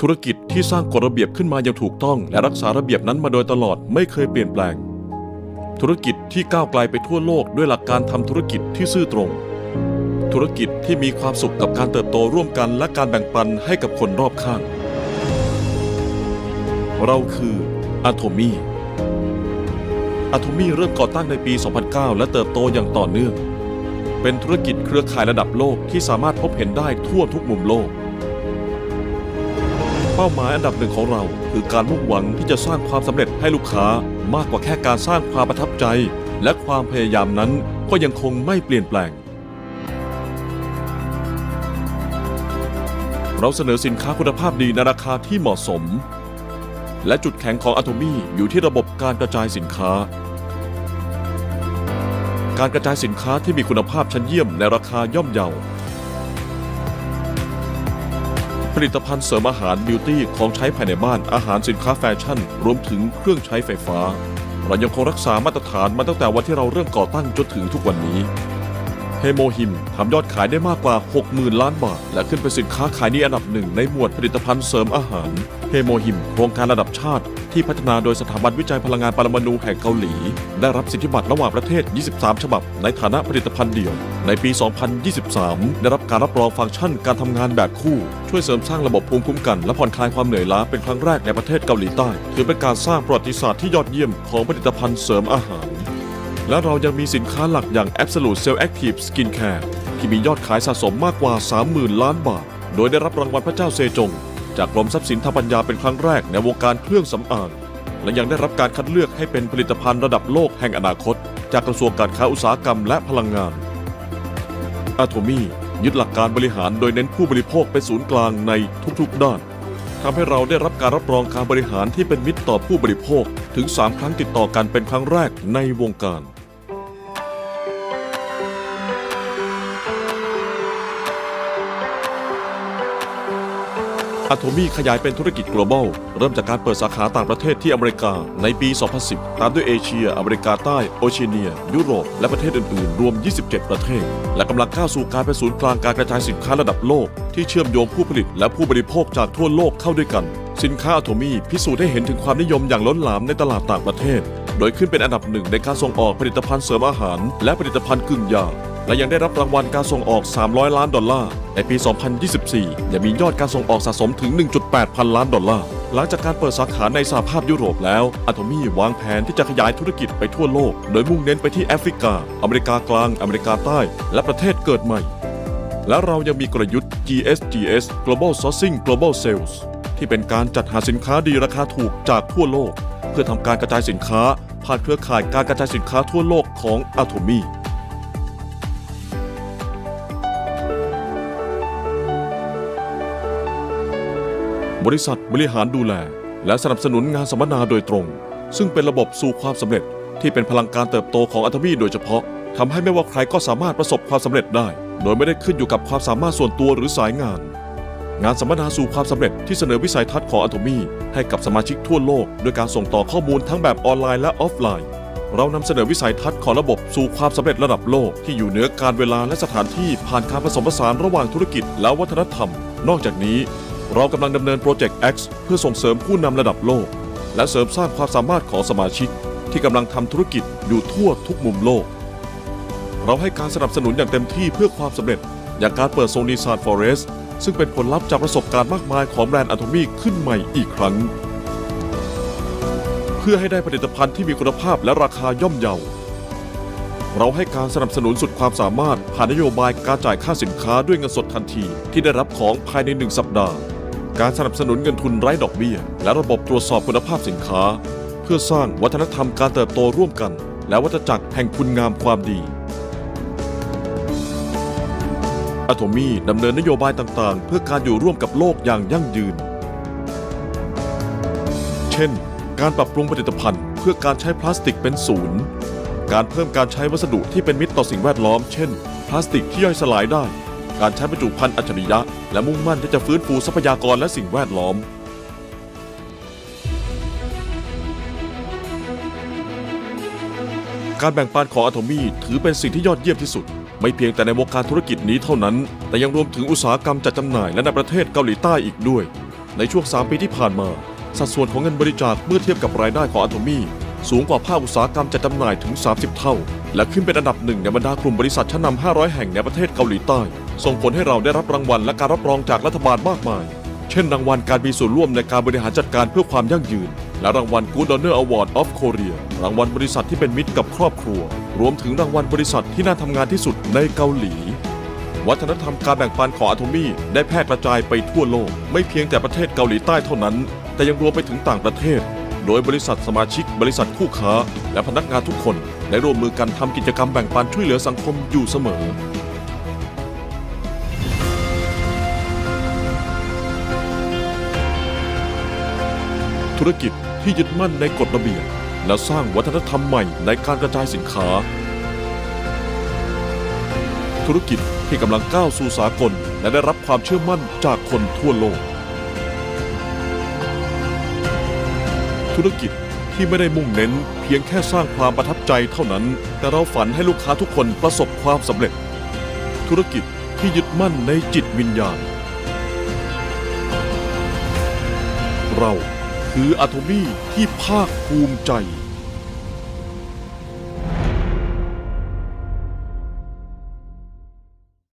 ธุรกิจที่สร้างกฎระเบียบขึ้นมาอย่างถูกต้อง และรักษาระเบียบนั้นมาโดยตลอดไม่เคยเปลี่ยนแปลง ธุรกิจที่ก้าวไกลไปทั่วโลกด้วยหลักการทำธุรกิจที่ซื่อตรง ธุรกิจที่มีความสุขกับการเติบโตร่วมกันและการแบ่งปันให้กับคนรอบข้าง เราคืออะโทมี่อะโทมี่เริ่มก่อตั้งในปี 2009 และเติบโตอย่างต่อเนื่อง เป็นธุรกิจเครือข่ายระดับโลกที่สามารถพบเห็นได้ทั่วทุกมุมโลก เป้าหมายอันดับหนึ่งของเรา คือการมุ่งหวังที่จะสร้างความสำเร็จให้ลูกค้ามากกว่าแค่การสร้างความประทับใจ และความพยายามนั้นก็ยังคงไม่เปลี่ยนแปลง เราเสนอสินค้าคุณภาพดีในราคาที่เหมาะสม และจุดแข็งของอะโ m มี่อยู่ที่ระบบการกระจายสินค้า การกระจายสินค้าที่มีคุณภาพชั้นเยี่ยมในราคาย่อมเยา ลิตภัณฑ์เสริมอาหารบิวตี้ของใช้ภายในบ้านอาหารสินค้าแฟชั่น รวมถึงเครื่องใช้ไฟฟ้า เรายังคงรักษามาตรฐานมาตั้งแต่วันที่เราเริ่มก่อตั้งจนถึงทุกวันนี้ เฮโมฮิมทำยอดขายได้มากกว่า 60,000 ล้านบาท และขึ้นเป็นสินค้าขายดีอันดับหนึ่งในหมวดผลิตภัณฑ์เสริมอาหาร เฮโมฮิม โครงการระดับชาติ ที่พัฒนาโดยสถาบันวิจัยพลังงานปรมาณูแห่งเกาหลี ได้รับสิทธิบัตรระหว่างประเทศ 23 ฉบับ ในฐานะผลิตภัณฑ์เดี่ยว ในปี 2023 ได้รับการรับรองฟังก์ชันการทำงานแบบคู่ ช่วยเสริมสร้างระบบภูมิคุ้มกันและผ่อนคลายความเหนื่อยล้าเป็นครั้งแรกในประเทศเกาหลีใต้ ถือเป็นการสร้างประวัติศาสตร์ที่ยอดเยี่ยมของผลิตภัณฑ์เสริมอาหาร และเรายังมีสินค้าหลักอย่าง Absolute Cell Active Skin Care ที่มียอดขายสะสมมากกว่า 30,000 ล้านบาท โดยได้รับรางวัลพระเจ้าเซจง จากกรมทรัพย์สินทางปัญญาเป็นครั้งแรกในวงการเครื่องสำอาง และยังได้รับการคัดเลือกให้เป็นผลิตภัณฑ์ระดับโลกแห่งอนาคต จากกระทรวงการค้าอุตสาหกรรมและพลังงานอะโ m มี่ยึดหลักการบริหารโดยเน้นผู้บริโภคเป็นศูนย์กลางในทุกๆ ด้านทำให้เราได้รับการรับรองการบริหารที่เป็นมิตรต่อผู้บริโภคถึง 3 ครั้งติดต่อกันเป็นครั้งแรกในวงการ อะโ m มี่ขยายเป็นธุรกิจ global เริ่มจากการเปิดสาขาต่างประเทศที่อเมริกาในปี 2010 ตามด้วยเอเชีย อเมริกาใต้ โอเชียเนีย ยุโรป และประเทศอื่น ๆ รวม 27 ประเทศ และกำลังก้าวสู่การเป็นศูนย์กลางการกระจายสินค้าระดับโลก ที่เชื่อมโยงผู้ผลิตและผู้บริโภคจากทั่วโลกเข้าด้วยกัน สินค้าอะโ m มี่พิสูจน์ให้เห็นถึงความนิยมอย่างล้นหลามในตลาดต่างประเทศ โดยขึ้นเป็นอันดับหนึ่งในการส่งออกผลิตภัณฑ์เสริมอาหาร และผลิตภัณฑ์กึ่งยา และยังได้รับรางวัลการส่งออก 300 ล้านดอลลาร์ ในปี 2024 ยังมียอดการส่งออกสะสมถึง 1.8 พันล้านดอลลาร์ หลังจากการเปิดสาขาในสหภาพยุโรปแล้วอะโ m มี่วางแผนที่จะขยายธุรกิจไปทั่วโลก โดยมุ่งเน้นไปที่แอฟริกา อเมริกากลาง อเมริกาใต้ และประเทศเกิดใหม่ และเรายังมีกลยุทธ์ GSGS Global Sourcing Global Sales ที่เป็นการจัดหาสินค้าดีราคาถูกจากทั่วโลก เพื่อทำการกระจายสินค้า ผ่านเครือข่ายการกระจายสินค้าทั่วโลกของอะโ m มี่ บริษัทบริหารดูแล และสนับสนุนงานสัมมนาโดยตรง ซึ่งเป็นระบบสู่ความสำเร็จที่เป็นพลังการเติบโตของอัตมีโดยเฉพาะทำให้ไม่ว่าใครก็สามารถประสบความสำเร็จได้ โดยไม่ได้ขึ้นอยู่กับความสามารถส่วนตัวหรือสายงาน งานสัมมนาสู่ความสำเร็จที่เสนอวิสัยทัศน์ของอัตมีให้กับสมาชิกทั่วโลกโดยการส่งต่อข้อมูลทั้งแบบออนไลน์และออฟไลน์ เรานำเสนอวิสัยทัศน์ของระบบสู่ความสำเร็จระดับโลกที่อยู่เหนือการเวลาและสถานที่ผ่านการผสมผสานระหว่างธุรกิจและวัฒนธรรม นอกจากนี้ เรากำลังดำเนินโปรเจกต์ X เพื่อส่งเสริมผู้นำระดับโลก และเสริมสร้างความสามารถของสมาชิก ที่กำลังทำธุรกิจอยู่ทั่วทุกมุมโลก เราให้การสนับสนุนอย่างเต็มที่เพื่อความสำเร็จ อย่างการเปิดโซนีซานฟอเรสซึ่งเป็นผลลัพธ์จากประสบการณ์มากมายของแบรนด์อะโ m มี่ขึ้นใหม่อีกครั้ง เพื่อให้ได้ผลิตภัณฑ์ที่มีคุณภาพและราคาย่อมเยาเราให้การสนับสนุนสุดความสามารถผ่านนโยบายการจ่ายค่าสินค้าด้วยเงินสดทันที ที่ได้รับของภายในหนึ่งสัปดาห์ การสนับสนุนเงินทุนไร้ดอกเบี้ย และระบบตรวจสอบคุณภาพสินค้า เพื่อสร้างวัฒนธรรมการเติบโตร่วมกัน และวัฏจักรแห่งคุณงามความดีอะโ m มี่ดำเนินนโยบายต่างๆ เพื่อการอยู่ร่วมกับโลกอย่างยั่งยืน เช่น การปรับปรุงผลิตภัณฑ์ เพื่อการใช้พลาสติกเป็นศูนย์ การเพิ่มการใช้วัสดุที่เป็นมิตรต่อสิ่งแวดล้อม เช่น พลาสติกที่ย่อยสลายได้ การใช้บรรจุภัณฑ์อัจฉริยะ และมุ่งมั่นที่จะฟื้นฟูทรัพยากรและสิ่งแวดล้อม การแบ่งปันของอะโ m มี่ถือเป็นสิ่งที่ยอดเยี่ยมที่สุด ไม่เพียงแต่ในวงการธุรกิจนี้เท่านั้น แต่ยังรวมถึงอุตสาหกรรมจัดจำหน่ายและในประเทศเกาหลีใต้อีกด้วย ในช่วง 3 ปีที่ผ่านมา สัดส่วนของเงินบริจาคเมื่อเทียบกับรายได้ของอะโทมี่ สูงกว่าภาคอุตสาหกรรมจัดจำหน่ายถึง 30 เท่า และขึ้นเป็นอันดับหนึ่งในบรรดากลุ่มบริษัทชั้นนำ500 แห่งในประเทศเกาหลีใต้ ส่งผลให้เราได้รับรางวัลและการรับรองจากรัฐบาลมากมาย เช่นรางวัลการมีส่วนร่วมในการบริหารจัดการเพื่อความยั่งยืน และรางวัล Good Donor Award of Korea รางวัลบริษัทที่เป็นมิตรกับครอบครัว รวมถึงรางวัลบริษัทที่น่าทำงานที่สุดในเกาหลีวัฒนธรรมการแบ่งปันของอะโทมี่ได้แพร่กระจายไปทั่วโลก ไม่เพียงแต่ประเทศเกาหลีใต้เท่านั้น แต่ยังรวมไปถึงต่างประเทศ โดยบริษัทสมาชิก บริษัทคู่ค้า และพนักงานทุกคนได้ร่วมมือกันทำกิจกรรมแบ่งปันช่วยเหลือสังคมอยู่เสมอ ธุรกิจที่ยึดมั่นในกฎระเบียบและสร้างวัฒนธรรมใหม่ในการกระจายสินค้า ธุรกิจที่กำลังก้าวสู่สากลและได้รับความเชื่อมั่นจากคนทั่วโลก ธุรกิจที่ไม่ได้มุ่งเน้น เพียงแค่สร้างความประทับใจเท่านั้น แต่เราฝันให้ลูกค้าทุกคนประสบความสำเร็จ ธุรกิจที่ยึดมั่นในจิตวิญญาณ เราคืออะโทมี่ที่ภาคภูมิใจ